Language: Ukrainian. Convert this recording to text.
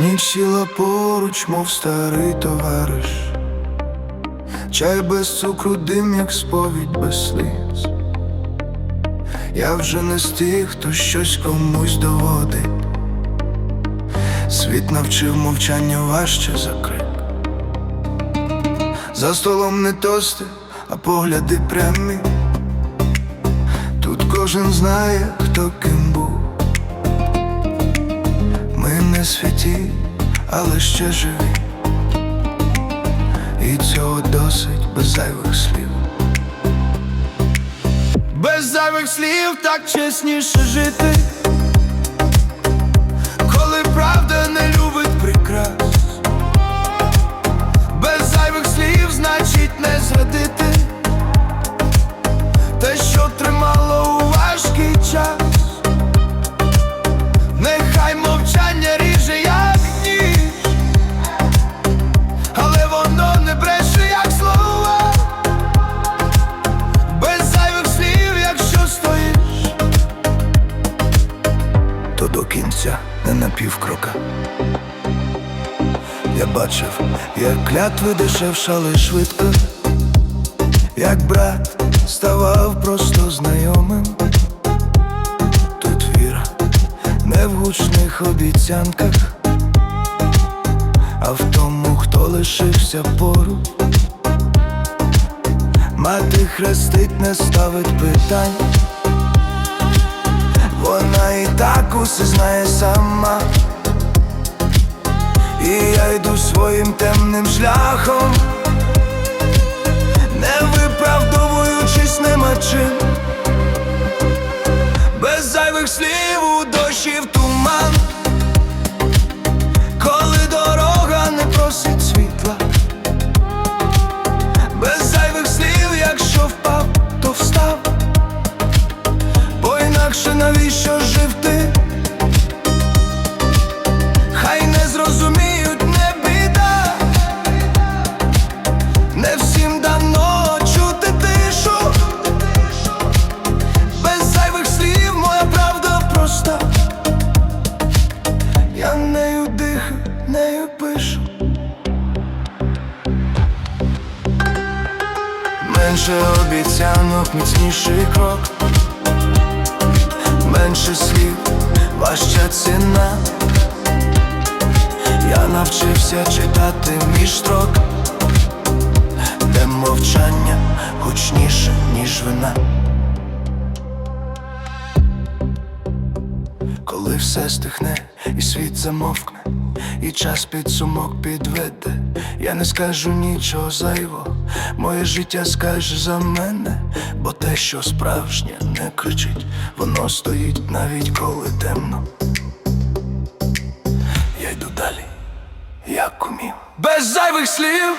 Ніч сіла поруч, мов старий товариш, чай без цукру, дим, як сповідь без сліз. Я вже не з тих, хто щось комусь доводить. Світ навчив мовчання важче за крик. За столом не тости, а погляди прямі. Тут кожен знає, хто ким був. Не святі, але ще живі. І цього досить без зайвих слів. Без зайвих слів так чесніше жити. Коли правда не любить прикрас. Без зайвих слів, значить не зрадити. Те, що тримало у важкий час. Кінця не на півкрока. Я бачив, як клятви дешевшали швидко, як брат ставав просто знайомим. Тут віра не в гучних обіцянках, а в тому, хто лишився поруч. Мати хрестить, не ставить питань. Так усе знає сама. І я йду своїм темним шляхом, не виправдовуючись нема чим. Без зайвих слів у дощі в туман, коли дорога не просить світла, без зайвих слів, якщо впав, то встав, бо інакше навіщо Менше обіцянок, міцніший крок, менше слів, важча ціна. Я навчився читати між строк, де мовчання гучніше, ніж вина. Коли все стихне і світ замовкне, і час під сумок підведе, я не скажу нічого зайвого, моє життя скаже за мене, бо те, що справжнє, не кричить, воно стоїть навіть коли темно. Я йду далі, як умів. Без зайвих слів.